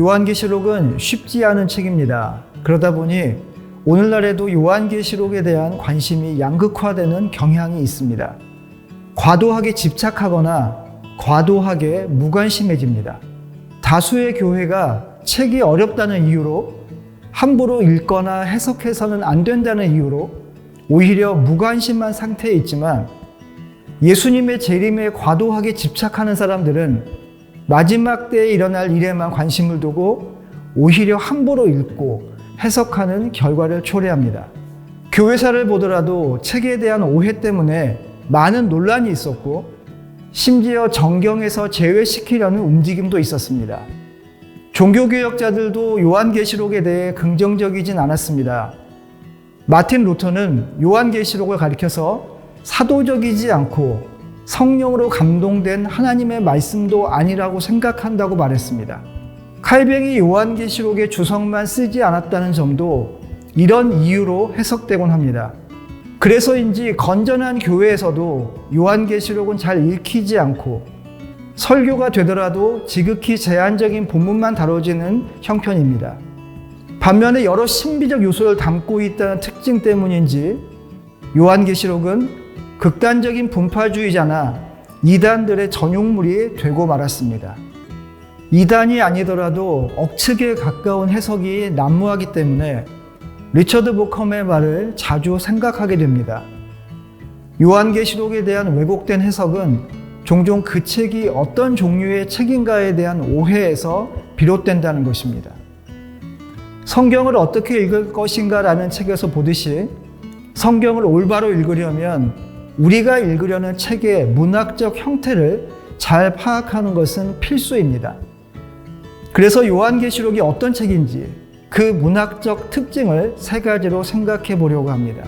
요한계시록은 쉽지 않은 책입니다. 그러다 보니 오늘날에도 요한계시록에 대한 관심이 양극화되는 경향이 있습니다. 과도하게 집착하거나 과도하게 무관심해집니다. 다수의 교회가 책이 어렵다는 이유로 함부로 읽거나 해석해서는 안 된다는 이유로 오히려 무관심한 상태에 있지만 예수님의 재림에 과도하게 집착하는 사람들은 마지막 때에 일어날 일에만 관심을 두고 오히려 함부로 읽고 해석하는 결과를 초래합니다. 교회사를 보더라도 책에 대한 오해 때문에 많은 논란이 있었고 심지어 정경에서 제외시키려는 움직임도 있었습니다. 종교개혁자들도 요한계시록에 대해 긍정적이진 않았습니다. 마틴 루터는 요한계시록을 가리켜서 사도적이지 않고 성령으로 감동된 하나님의 말씀도 아니라고 생각한다고 말했습니다. 칼뱅이 요한계시록의 주석만 쓰지 않았다는 점도 이런 이유로 해석되곤 합니다. 그래서인지 건전한 교회에서도 요한계시록은 잘 읽히지 않고 설교가 되더라도 지극히 제한적인 본문만 다뤄지는 형편입니다. 반면에 여러 신비적 요소를 담고 있다는 특징 때문인지 요한계시록은 극단적인 분파주의자나 이단들의 전용물이 되고 말았습니다. 이단이 아니더라도 억측에 가까운 해석이 난무하기 때문에 리처드 보컴의 말을 자주 생각하게 됩니다. 요한계시록에 대한 왜곡된 해석은 종종 그 책이 어떤 종류의 책인가에 대한 오해에서 비롯된다는 것입니다. 성경을 어떻게 읽을 것인가라는 책에서 보듯이 성경을 올바로 읽으려면 우리가 읽으려는 책의 문학적 형태를 잘 파악하는 것은 필수입니다. 그래서 요한계시록이 어떤 책인지 그 문학적 특징을 세 가지로 생각해 보려고 합니다.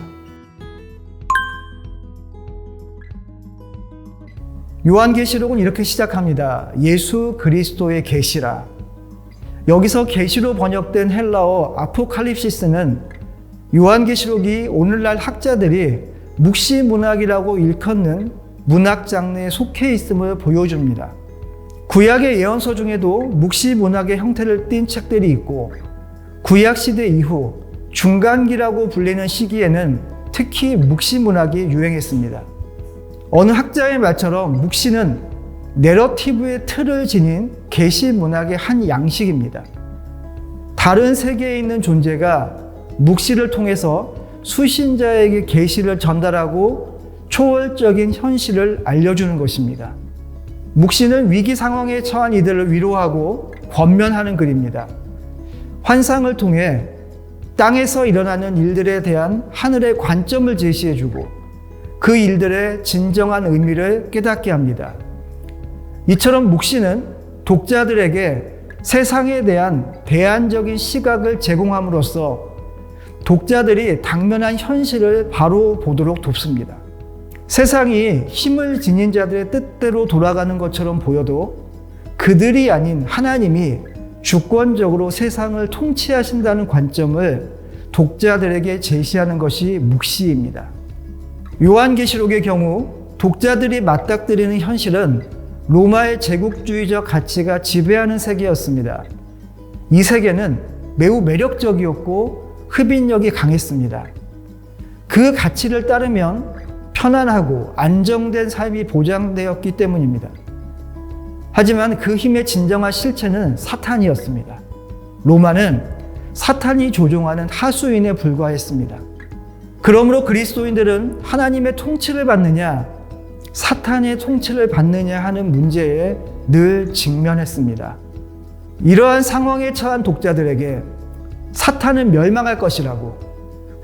요한계시록은 이렇게 시작합니다. 예수 그리스도의 계시라. 여기서 계시로 번역된 헬라어 아포칼립시스는 요한계시록이 오늘날 학자들이 묵시 문학이라고 일컫는 문학 장르에 속해 있음을 보여줍니다. 구약의 예언서 중에도 묵시 문학의 형태를 띈 책들이 있고 구약 시대 이후 중간기라고 불리는 시기에는 특히 묵시 문학이 유행했습니다. 어느 학자의 말처럼 묵시는 내러티브의 틀을 지닌 계시 문학의 한 양식입니다. 다른 세계에 있는 존재가 묵시를 통해서 수신자에게 계시를 전달하고 초월적인 현실을 알려주는 것입니다. 묵시는 위기 상황에 처한 이들을 위로하고 권면하는 글입니다. 환상을 통해 땅에서 일어나는 일들에 대한 하늘의 관점을 제시해주고 그 일들의 진정한 의미를 깨닫게 합니다. 이처럼 묵시는 독자들에게 세상에 대한 대안적인 시각을 제공함으로써 독자들이 당면한 현실을 바로 보도록 돕습니다. 세상이 힘을 지닌 자들의 뜻대로 돌아가는 것처럼 보여도 그들이 아닌 하나님이 주권적으로 세상을 통치하신다는 관점을 독자들에게 제시하는 것이 묵시입니다. 요한계시록의 경우 독자들이 맞닥뜨리는 현실은 로마의 제국주의적 가치가 지배하는 세계였습니다. 이 세계는 매우 매력적이었고 흡인력이 강했습니다. 그 가치를 따르면 편안하고 안정된 삶이 보장되었기 때문입니다. 하지만 그 힘의 진정한 실체는 사탄이었습니다. 로마는 사탄이 조종하는 하수인에 불과했습니다. 그러므로 그리스도인들은 하나님의 통치를 받느냐, 사탄의 통치를 받느냐 하는 문제에 늘 직면했습니다. 이러한 상황에 처한 독자들에게 사탄은 멸망할 것이라고,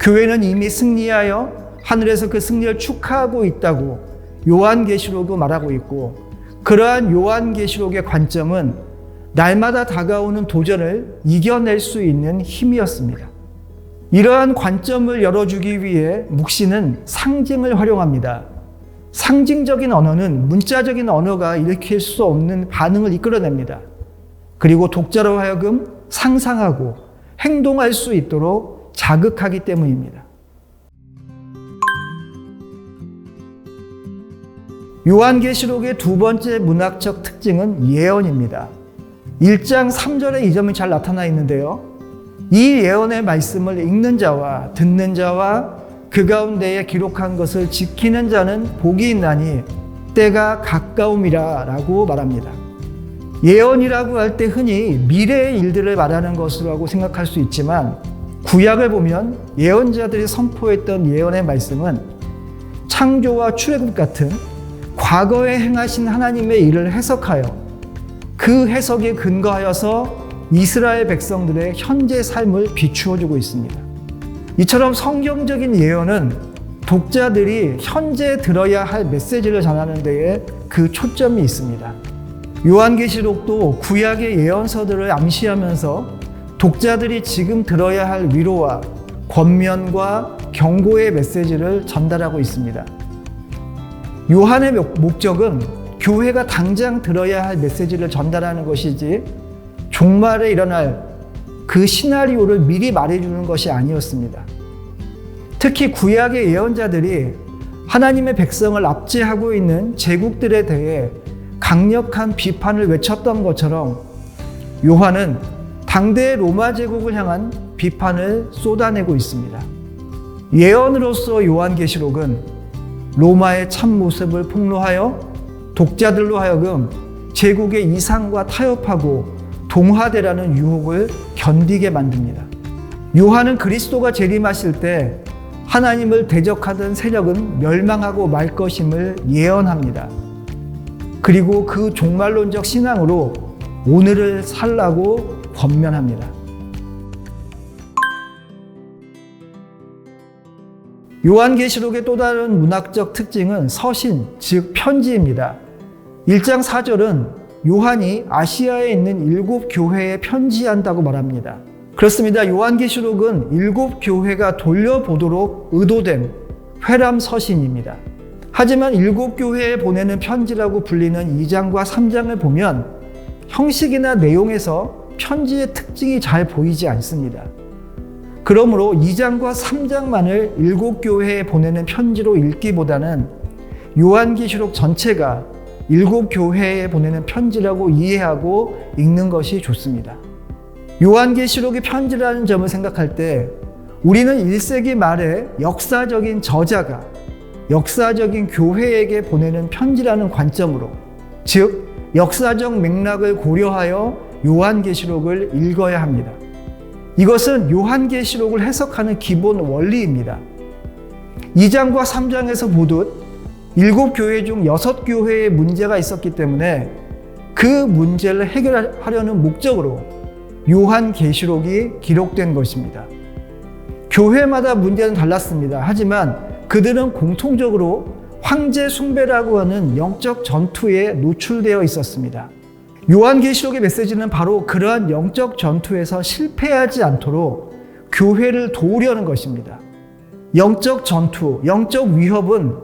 교회는 이미 승리하여 하늘에서 그 승리를 축하하고 있다고 요한계시록도 말하고 있고, 그러한 요한계시록의 관점은 날마다 다가오는 도전을 이겨낼 수 있는 힘이었습니다. 이러한 관점을 열어주기 위해 묵시는 상징을 활용합니다. 상징적인 언어는 문자적인 언어가 일으킬 수 없는 반응을 이끌어냅니다. 그리고 독자로 하여금 상상하고 행동할 수 있도록 자극하기 때문입니다. 요한계시록의 두 번째 문학적 특징은 예언입니다. 1장 3절에 이 점이 잘 나타나 있는데요. 이 예언의 말씀을 읽는 자와 듣는 자와 그 가운데에 기록한 것을 지키는 자는 복이 있나니 때가 가까움이라 라고 말합니다. 예언이라고 할 때 흔히 미래의 일들을 말하는 것이라고 생각할 수 있지만 구약을 보면 예언자들이 선포했던 예언의 말씀은 창조와 출애굽 같은 과거에 행하신 하나님의 일을 해석하여 그 해석에 근거하여서 이스라엘 백성들의 현재 삶을 비추어 주고 있습니다. 이처럼 성경적인 예언은 독자들이 현재 들어야 할 메시지를 전하는 데에 그 초점이 있습니다. 요한계시록도 구약의 예언서들을 암시하면서 독자들이 지금 들어야 할 위로와 권면과 경고의 메시지를 전달하고 있습니다. 요한의 목적은 교회가 당장 들어야 할 메시지를 전달하는 것이지 종말에 일어날 그 시나리오를 미리 말해주는 것이 아니었습니다. 특히 구약의 예언자들이 하나님의 백성을 압제하고 있는 제국들에 대해 강력한 비판을 외쳤던 것처럼 요한은 당대 로마 제국을 향한 비판을 쏟아내고 있습니다. 예언으로서 요한계시록은 로마의 참모습을 폭로하여 독자들로 하여금 제국의 이상과 타협하고 동화되라는 유혹을 견디게 만듭니다. 요한은 그리스도가 재림하실 때 하나님을 대적하던 세력은 멸망하고 말 것임을 예언합니다. 그리고 그 종말론적 신앙으로 오늘을 살라고 권면합니다. 요한계시록의 또 다른 문학적 특징은 서신, 즉 편지입니다. 1장 4절은 요한이 아시아에 있는 일곱 교회에 편지한다고 말합니다. 그렇습니다. 요한계시록은 일곱 교회가 돌려보도록 의도된 회람 서신입니다. 하지만 일곱 교회에 보내는 편지라고 불리는 2장과 3장을 보면 형식이나 내용에서 편지의 특징이 잘 보이지 않습니다. 그러므로 2장과 3장만을 일곱 교회에 보내는 편지로 읽기보다는 요한계시록 전체가 일곱 교회에 보내는 편지라고 이해하고 읽는 것이 좋습니다. 요한계시록이 편지라는 점을 생각할 때 우리는 1세기 말에 역사적인 저자가 역사적인 교회에게 보내는 편지라는 관점으로 즉 역사적 맥락을 고려하여 요한계시록을 읽어야 합니다. 이것은 요한계시록을 해석하는 기본 원리입니다. 2장과 3장에서 보듯 일곱 교회 중 여섯 교회에 문제가 있었기 때문에 그 문제를 해결하려는 목적으로 요한계시록이 기록된 것입니다. 교회마다 문제는 달랐습니다. 하지만 그들은 공통적으로 황제 숭배라고 하는 영적 전투에 노출되어 있었습니다. 요한계시록의 메시지는 바로 그러한 영적 전투에서 실패하지 않도록 교회를 도우려는 것입니다. 영적 전투, 영적 위협은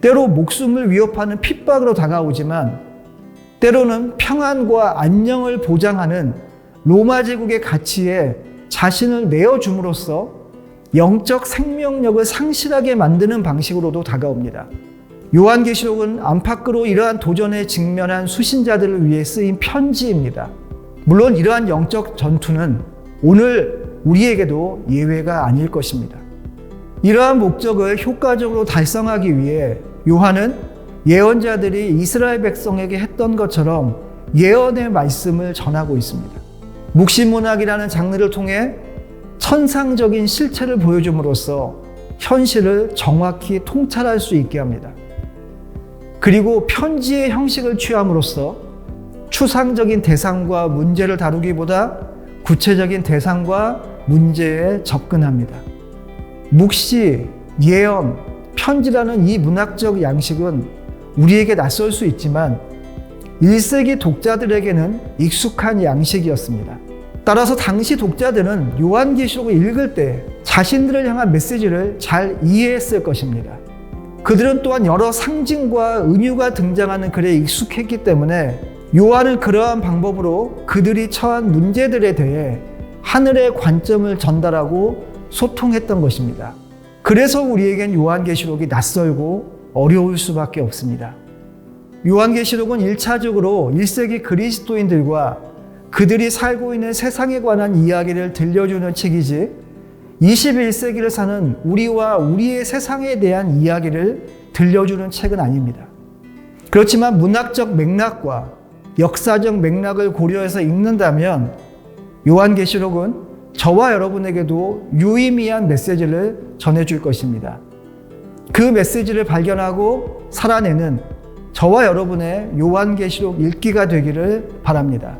때로 목숨을 위협하는 핍박으로 다가오지만 때로는 평안과 안녕을 보장하는 로마 제국의 가치에 자신을 내어줌으로써 영적 생명력을 상실하게 만드는 방식으로도 다가옵니다. 요한계시록은 안팎으로 이러한 도전에 직면한 수신자들을 위해 쓰인 편지입니다. 물론 이러한 영적 전투는 오늘 우리에게도 예외가 아닐 것입니다. 이러한 목적을 효과적으로 달성하기 위해 요한은 예언자들이 이스라엘 백성에게 했던 것처럼 예언의 말씀을 전하고 있습니다. 묵시문학이라는 장르를 통해 천상적인 실체를 보여줌으로써 현실을 정확히 통찰할 수 있게 합니다. 그리고 편지의 형식을 취함으로써 추상적인 대상과 문제를 다루기보다 구체적인 대상과 문제에 접근합니다. 묵시, 예언, 편지라는 이 문학적 양식은 우리에게 낯설 수 있지만 1세기 독자들에게는 익숙한 양식이었습니다. 따라서 당시 독자들은 요한계시록을 읽을 때 자신들을 향한 메시지를 잘 이해했을 것입니다. 그들은 또한 여러 상징과 은유가 등장하는 글에 익숙했기 때문에 요한은 그러한 방법으로 그들이 처한 문제들에 대해 하늘의 관점을 전달하고 소통했던 것입니다. 그래서 우리에겐 요한계시록이 낯설고 어려울 수밖에 없습니다. 요한계시록은 1차적으로 1세기 그리스도인들과 그들이 살고 있는 세상에 관한 이야기를 들려주는 책이지 21세기를 사는 우리와 우리의 세상에 대한 이야기를 들려주는 책은 아닙니다. 그렇지만 문학적 맥락과 역사적 맥락을 고려해서 읽는다면 요한계시록은 저와 여러분에게도 유의미한 메시지를 전해줄 것입니다. 그 메시지를 발견하고 살아내는 저와 여러분의 요한계시록 읽기가 되기를 바랍니다.